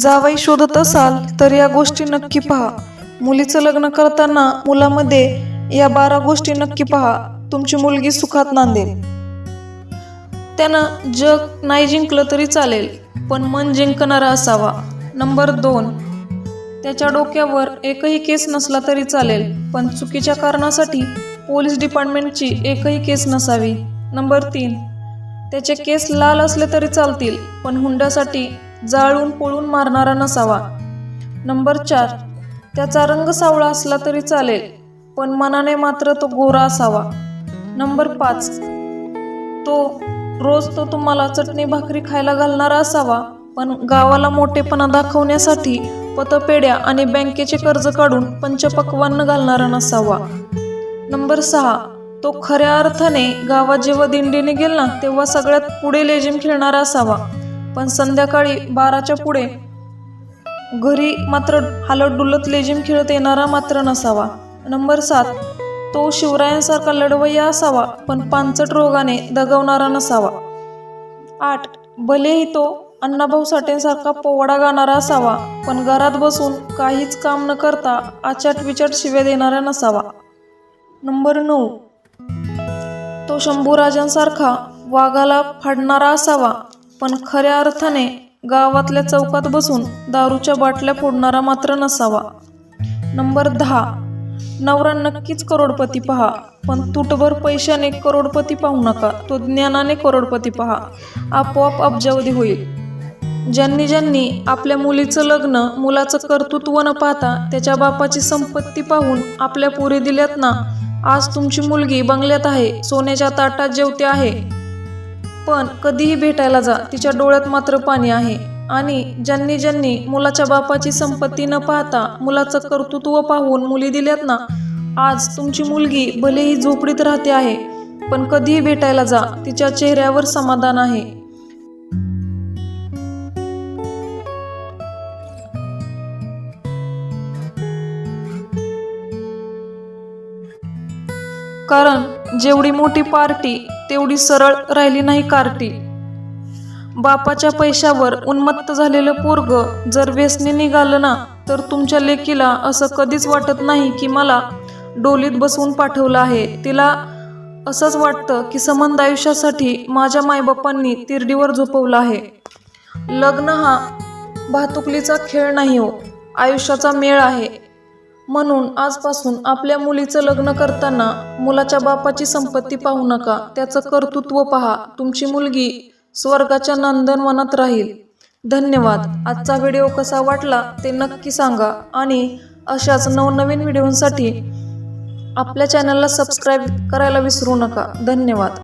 जावाई शोधत असाल तर या गोष्टी नक्की पहा. मुलीचं लग्न करताना मुलामध्ये या बारा गोष्टी नक्की पहा. तुमची मुलगी सुखात नांदेल. त्यानं जग नाही जिंकलं तरी चालेल पण मन जिंकणारा असावा. नंबर दोन त्याच्या डोक्यावर एकही केस नसला तरी चालेल पण चुकीच्या कारणासाठी पोलीस डिपार्टमेंटची एकही केस नसावी. नंबर तीन त्याचे केस लाल असले तरी चालतील पण हुंड्यासाठी जाळून पोळून मारणारा नसावा. नंबर चार. त्याचा रंग सावळा असला तरी चालेल पण मनाने मात्र तो गोरा असावा. नंबर पाच. तो रोज तो तुम्हाला चटणी भाकरी खायला घालणारा असावा पण गावाला मोठेपणा दाखवण्यासाठी पतपेढ्या आणि बँकेचे कर्ज काढून पंचपक्वान्न घालणारा नसावा. नंबर सहा. तो खऱ्या अर्थाने गावात जेव्हा दिंडीने गेल ना तेव्हा सगळ्यात पुढे लेझिम खेळणारा असावा. पण संध्याकाळी बाराच्या पुढे घरी मात्र हालत डुलत लेझिम खेळत येणारा मात्र नसावा. नंबर सात तो शिवरायांसारखा लढवय्या असावा पण पांचट रोगाने दगवणारा नसावा. आठ भलेही तो अण्णाभाऊ साठेंसारखा पोवाडा गाणारा असावा पण घरात बसून काहीच काम न करता आचाट विचाट शिव्या देणारा नसावा. नंबर नऊ तो शंभूराजांसारखा वाघाला फाडणारा असावा पण खऱ्या अर्थाने गावातल्या चौकात बसून दारूच्या बाटल्या फोडणारा मात्र नसावा. नंबर दहा. नवरा नक्कीच करोडपती पहा पण तुटभर पैशाने करोडपती पाहू नका. तो ज्ञानाने करोडपती पहा. आपोआप अब्जावधी होईल. ज्यांनी ज्यांनी आपल्या मुलीचं लग्न मुलाचं कर्तृत्व न पाहता त्याच्या बापाची संपत्ती पाहून आपल्या पुरी दिल्यात ना आज तुमची मुलगी बंगल्यात आहे सोन्याच्या ताटात जेवते आहे. पण कधीही भेटायला जा. तिच्या डोळ्यात मात्र पाणी आहे. आणि ज्यांनी ज्यांनी मुलाच्या बापाची संपत्ती न पाहता मुलाचं कर्तृत्व पाहून मुली दिल्यात ना आज तुमची मुलगी भलेही झोपडीत राहते आहे पण कधीही भेटायला जा. तिच्या चेहऱ्यावर समाधान आहे. कारण जेवढी मोठी पार्टी तेवढी सरळ राहिली नाही कार्टी. बापाच्या पैशावर उन्मत्त झालेलं पोरग जर व्यसनी निघालं ना तर तुमच्या लेकीला असं कधीच वाटत नाही की मला डोलीत बसवून पाठवलं आहे. तिला असंच वाटतं की संबंध आयुष्यासाठी माझ्या मायबापांनी तिरडीवर झोपवलं आहे. लग्न हा भातुकलीचा खेळ नाही हो. आयुष्याचा मेळ आहे. म्हणून आजपासून आपल्या मुलीचं लग्न करताना मुलाच्या बापाची संपत्ती पाहू नका. त्याचं कर्तृत्व पहा. तुमची मुलगी स्वर्गाच्या नंदनवनात राहील. धन्यवाद. आजचा व्हिडिओ कसा वाटला ते नक्की सांगा आणि अशाच नवनवीन व्हिडिओंसाठी आपल्या चॅनलला सबस्क्राईब करायला विसरू नका. धन्यवाद.